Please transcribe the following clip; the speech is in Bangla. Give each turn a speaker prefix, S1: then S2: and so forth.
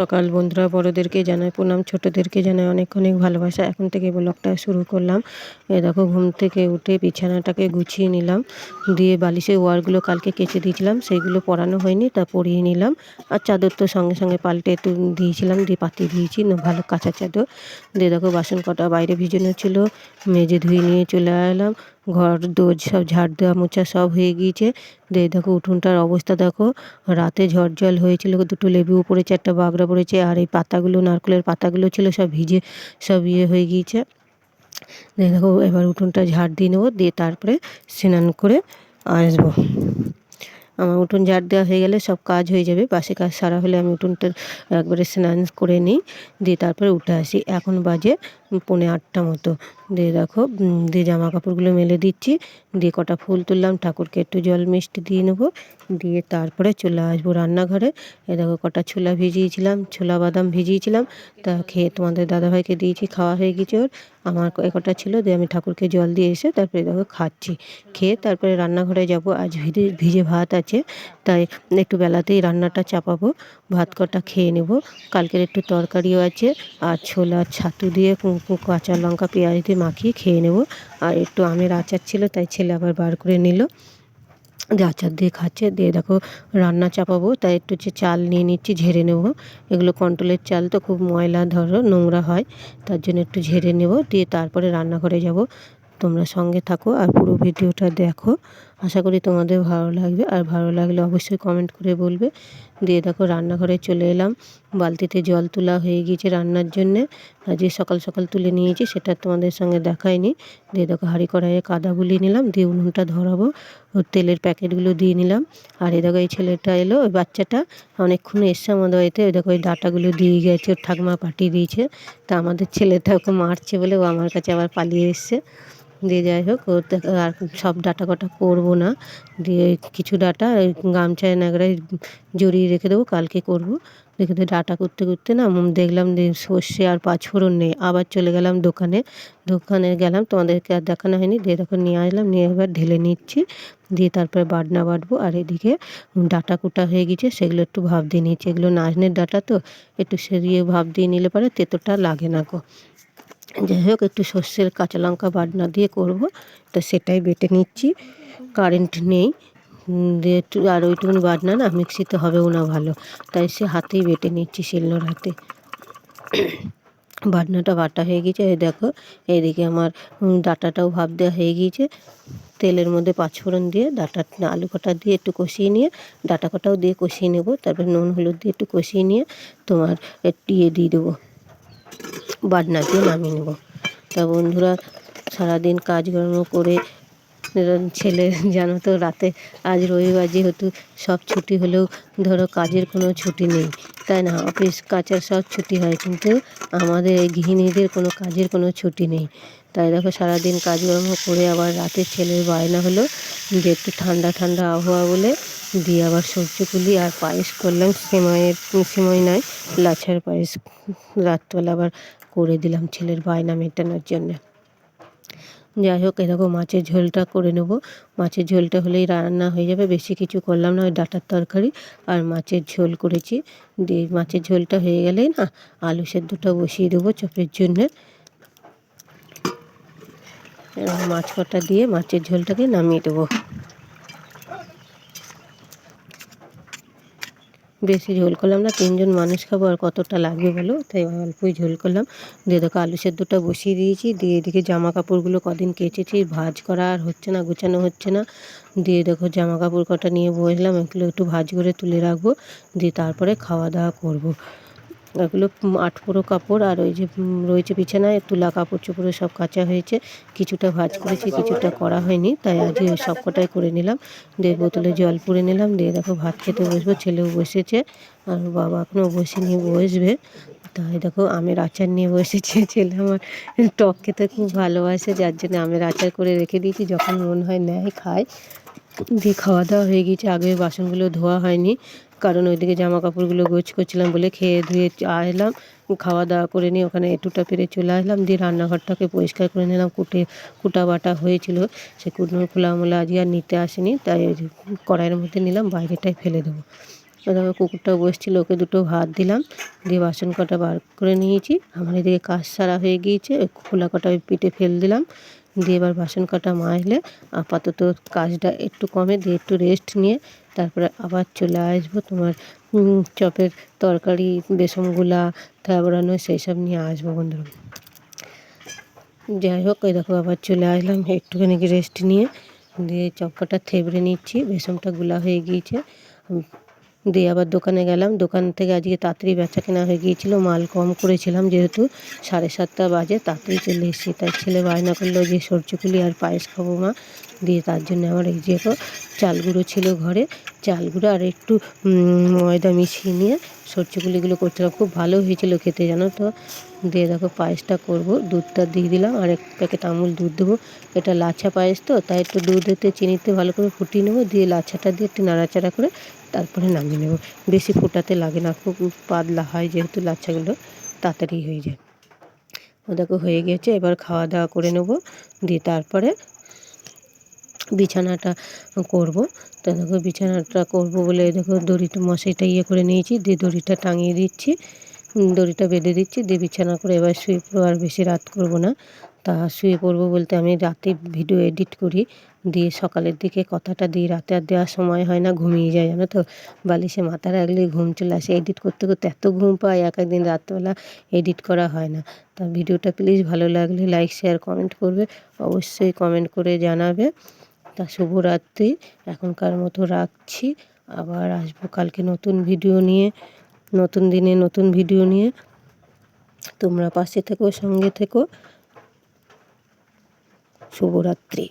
S1: সকাল, বন্ধুরা, বড়োদেরকে জানাই প্রণাম ছোটোদেরকে জানাই অনেক অনেক ভালোবাসা। এখন থেকে ব্লগটা শুরু করলাম। এ দেখো, ঘুম থেকে উঠে বিছানাটাকে গুছিয়ে নিলাম। দিয়ে বালিশের ওয়ারগুলো কালকে কেচে দিয়েছিলাম, সেইগুলো পরানো হয়নি, তা পরিয়ে নিলাম। আর চাদর তো সঙ্গে সঙ্গে পাল্টে একটু দিয়েছিলাম, দিয়ে পাতি দিয়েছি ভালো কাঁচা চাদর। দিয়ে দেখো, বাসন কটা বাইরে ভিজানো ছিল, মেজে ধুয়ে নিয়ে চলে এলাম ঘর দোর সব ঝাড় দেওয়া মোছা সব হয়ে গিয়েছে। দিয়ে দেখো উঠোনটার অবস্থা দেখো। রাতে ঝড় জল হয়েছিল, দুটো লেবু পড়েছে একটা বাগড়া পড়েছে, আর এই পাতাগুলো, নারকেলের পাতাগুলো ছিল, সব ভিজে, সব ইয়ে হয়ে গিয়েছে। দিয়ে দেখো এবার উঠোনটা ঝাড় দিয়ে নেব, দিয়ে তারপরে স্নান করে আসব। আমার উঠোন ঝাড় দেওয়া হয়ে গেলে সব কাজ হয়ে যাবে, বাসি কাজ সারা হলে আমি উঠোনটা একবারে স্নান করে নিই, দিয়ে তারপরে উঠে আসি। এখন বাজে পৌনে আটটা মতো। দিয়ে দেখো দিয়ে জামা কাপড়গুলো মেলে দিচ্ছি। দিয়ে কটা ফুল তুললাম, ঠাকুরকে একটু জল মিষ্টি দিয়ে নেব। দিয়ে তারপরে চলে আসব রান্নাঘরে। এ দেখো কটা ছোলা ভিজিয়েছিলাম, ছোলা বাদাম ভিজিয়েছিলাম। তা খেয়ে তোমাদের দাদাভাইকে দিয়েছি, খাওয়া হয়ে গেছে ওর। আমার কটা ছিল, দিয়ে আমি ঠাকুরকে জল দিয়ে এসে তারপরে দেখো খাচ্ছি। খেয়ে তারপরে রান্নাঘরে যাব। আজ ভিজে ভিজে ভাত আছে। তাই একটু বেলাতেই রান্নাটা চাপাবো ভাত কটা খেয়ে নেব। কালকের একটু তরকারিও আছে, আর ছোলা ছাতু দিয়ে কাঁচা লঙ্কা পেঁয়াজ দিয়ে মাখিয়ে খেয়ে নেব। আর একটু আমের আচার ছিল, তাই ছেলে আবার বার করে নিল। দিয়ে আচার দিয়ে খাচ্ছে, দিয়ে দেখো রান্না চাপাবো, তাই একটু হচ্ছে চাল নিয়ে নিচ্ছি, ঝেড়ে নেব। এগুলো কন্ট্রোলের চাল তো খুব ময়লা, ধরো নোংরা হয়, তার জন্য একটু ঝেড়ে নেব। দিয়ে তারপরে রান্নাঘরে যাব। তোমরা সঙ্গে থাকো আর পুরো ভিডিওটা দেখো। আশা করি তোমাদের ভালো লাগবে। আর ভালো লাগলে অবশ্যই কমেন্ট করে বলবে। দিয়ে দেখো রান্নাঘরে চলে এলাম। বালতিতে জল তোলা হয়ে গিয়েছে রান্নার জন্যে। যে সকাল সকাল তুলে নিয়েছি সেটা তোমাদের সঙ্গে দেখায়নি। দিয়ে দেখো হাঁড়ি কড়াইয়ে কাদা বুলিয়ে নিলাম। দিয়ে উনুনটা ধরাবো। ওর তেলের প্যাকেটগুলো দিয়ে নিলাম। আর এই দেখো এই ছেলেটা এলো, ওই বাচ্চাটা। অনেকক্ষণ এসছে আমাদের বাড়িতে। ওই দেখো ওই ডাটাগুলো দিয়ে গেছে, ওর ঠাকমা পাঠিয়ে দিয়েছে। তা আমাদের ছেলেটা ওকে মারছে বলে ও আমার কাছে আবার পালিয়ে এসছে। দিয়ে যাই হোক আর সব ডাটা কটা করব না। দিয়ে কিছু ডাটা গামছায় ন্যাকড়ায় জড়িয়ে রেখে দেবো, কালকে করব। রেখে দিয়ে ডাটা করতে করতে না দেখলাম যে সর্ষে আর পাঁচফোড়ন নেই। আবার চলে গেলাম দোকানে। দোকানে গেলাম, তোমাদেরকে আর দেখানো হয়নি। দিয়ে তখন নিয়ে আসলাম, নিয়ে এবার ঢেলে নিচ্ছি। দিয়ে তারপরে বাটনা বাটবো। আর এদিকে ডাটা কুটা হয়ে গেছে, সেগুলো একটু ভাব দিয়ে নিচ্ছি। এগুলো নাজনের ডাটা তো, একটু সেরিয়ে ভাব দিয়ে নিলে পরে তেতোটা লাগে না গো। যাই হোক একটু সর্ষের কাঁচা লঙ্কা বাটনা দিয়ে করব। তো সেটাই বেটে নিচ্ছি। কারেন্ট নেই। দিয়ে একটু, আর ওইটুকুনি বাটনা না, মিক্সিতে হবেও না ভালো। তাই সে হাতেই বেটে নিচ্ছি শিলনোর হাতে বাটনাটা বাটা হয়ে গিয়েছে। এই দেখো, এইদিকে আমার ডাটাটাও ভাব দেওয়া হয়ে গিয়েছে। তেলের মধ্যে পাঁচফোড়ন দিয়ে ডাটা আলু কটা দিয়ে একটু কষিয়ে নিয়ে, ডাটা কটাও দিয়ে কষিয়ে নেব। তারপরে নুন, হলুদ দিয়ে একটু কষিয়ে নিয়ে তোমার একটু ইয়ে দিয়ে দেবো। বাটনা দিয়ে নামিয়ে নেব। তা বন্ধুরা, সারাদিন কাজকর্ম করে, ছেলে জানো তো রাতে, আজ রবিবার যেহেতু সব ছুটি হলেও ধরো কাজের কোনো ছুটি নেই। তাই না, অফিস কাচার সব ছুটি হয়, কিন্তু আমাদের এই গৃহিণীদের কোনো কাজের কোনো ছুটি নেই। তাই দেখো, সারাদিন কাজকর্ম করে আবার রাতে ছেলের বায়না হলো যে একটু ঠান্ডা ঠান্ডা আবহাওয়া বলে দিয়ে আবার সবজি কুলি আর পায়েস করলাম, সেমাইয়ের, সেমাই নয়, লাচ্ছার পায়েস। রাত্রবেলা আবার করে দিলাম ছেলের বায়না মেটানোর জন্যে। যাই হোক, এরকম মাছের ঝোলটা করে নেব। মাছের ঝোলটা হলেই রান্না হয়ে যাবে। বেশি কিছু করলাম না, ওই ডাটার তরকারি আর মাছের ঝোল করেছি। দিয়ে মাছের ঝোলটা হয়ে গেলেই না আলু সেদ্ধটা বসিয়ে দেবো চপের জন্যে। মাছ কটা দিয়ে মাছের ঝোলটাকে নামিয়ে দেবো। বেশি ঝোল করলাম না, তিনজন মানুষ খাব আর কতটা লাগবে বলো? তাই অল্পই ঝোল করলাম। দিয়ে দেখো আলু সেদ্ধটা বসিয়ে দিয়েছি। দিয়ে এদিকে জামা কাপড়গুলো কদিন কেচেছি, ভাজ করা আর হচ্ছে না, গোছানো হচ্ছে না। দিয়ে দেখো জামা কাপড় কটা নিয়ে বসলাম, এগুলো একটু ভাজ করে তুলে রাখব। দিয়ে তারপরে খাওয়া দাওয়া করব। এগুলো আটপোড়ো কাপড় আর ওই যে রয়েছে বিছানায়, তুলা কাপড় চোপড়ে সব কাঁচা হয়েছে। কিছুটা ভাজ করেছি, কিছুটা করা হয়নি, তাই আজকে সব কটাই করে নিলাম। দিয়ে বোতলে জল পুড়ে নিলাম, দিয়ে দেখো ভাত খেতে বসবো, ছেলেও বসেছে, আর বাবা এখনও বসে নিয়ে বসবে। তাই দেখো আমের আচার নিয়ে বসেছি, ছেলে আমার টক খেতে খুব ভালোবাসে, যার জন্য আমের আচার করে রেখে দিয়েছি, যখন মন হয় নেয়, খায়। দিয়ে খাওয়া দাওয়া হয়ে গিয়েছে আগে বাসনগুলো ধোয়া হয়নি কারণ ওইদিকে জামা কাপড়গুলো গোছ করছিলাম বলে খেয়ে ধুয়ে এলাম, খাওয়া দাওয়া করে নিয়ে ওখানে এটুটা পেরে চলে আসলাম। দিয়ে রান্নাঘরটাকে পরিষ্কার করে নিলাম। কুটে, কুটা বাটা হয়েছিল। সে কুটনো খোলা মোলা আজকে আর নিতে আসেনি। তাই কড়াইয়ের মধ্যে নিলাম, বাইরেটাই ফেলে দেবো। ও কুকুরটা বসছিল, ওকে দুটো ভাত দিলাম। দিয়ে বাসন কটা বার করে নিয়েছি। আমার এদিকে কাজ সারা হয়ে গিয়েছে। ওই খোলা কটা ওই পিঠে ফেল দিলাম। দিয়ে এবার বাসন কাটা মাজলে আপাতত কাজটা একটু কমে দিয়ে একটু রেস্ট নিয়ে তারপরে আবার চলে আসব তোমার চপের তরকারি বেসনগুলা থাবড়ানো সেই সব নিয়ে আসব বন্ধুরা। যাই হোক ওই দেখো আবার চলে আসলাম, একটুখানি রেস্ট নিয়ে দিয়ে চপটা থেবড়ে নিচ্ছি, বেসনটা গুলা হয়ে গিয়েছে। দিয়ে আবার দোকানে গেলাম। দোকান থেকে আজকে তাড়াতাড়ি বেচা কেনা হয়ে গিয়েছিল। মাল কম করেছিলাম যেহেতু সাড়ে সাতটা বাজে তাড়াতাড়ি চলে এসেছি। তাই ছেলে বায়না করল যে সরচুকুলি আর পায়েস খাব মা। দিয়ে তার জন্য আমার এই যে চাল গুঁড়ো ছিল ঘরে চাল গুঁড়ো আর একটু ময়দা মিশিয়ে নিয়ে সরচুকুলিগুলো করছিলাম খুব ভালো হয়েছিল খেতে, জানো তো? দিয়ে দেখো পায়েসটা করব, দুধটা দিয়ে দিলাম, আর এক প্যাকেট আমুল দুধ দেবো। এটা লাচ্ছা পায়েস তো, তাই একটু দুধেতে চিনিতে ভালো করে ফুটিয়ে নেব, দিয়ে লাচ্ছাটা দিয়ে একটু নাড়াচাড়া করে তারপরে নামিয়ে নেব। বেশি ফোটাতে লাগে না, খুব পাতলা হয় যেহেতু লাচ্ছাগুলো তাড়াতাড়ি হয়ে যায়। ও দেখো হয়ে গেছে এবার খাওয়া দাওয়া করে নেব, দিয়ে তারপরে বিছানাটা করব। তো দেখো বিছানাটা করব বলে দেখো দড়িটা মশাইটা ইয়ে করে নিয়েছি, দিয়ে দড়িটা টাঙিয়ে দিচ্ছি। দড়িটা বেঁধে দিচ্ছি, দিয়ে বিছানা করে এবার শুয়ে পড়ব, আর বেশি রাত করব না। তা শুয়ে পড়ব বলতে আমি রাতে ভিডিও এডিট করি, দিয়ে সকালের দিকে কথাটা দিই, রাতে আর দেওয়ার সময় হয় না, ঘুমিয়ে যায় জানো তো? বালিশে মাথা রাখলে ঘুম চলে আসে। এডিট করতে করতে এত ঘুম পায় এক একদিন রাত্রেবেলা এডিট করা হয় না। তা ভিডিওটা প্লিজ ভালো লাগলে লাইক, শেয়ার, কমেন্ট করবে। অবশ্যই কমেন্ট করে জানাবে। তা শুভরাত্রি। এখনকার মতো রাখছি। আবার আসব কালকে নতুন ভিডিও নিয়ে, নতুন দিনে নতুন ভিডিও নিয়ে। তোমরা পাশে থেকো, সঙ্গে থেকো। শুভরাত্রি।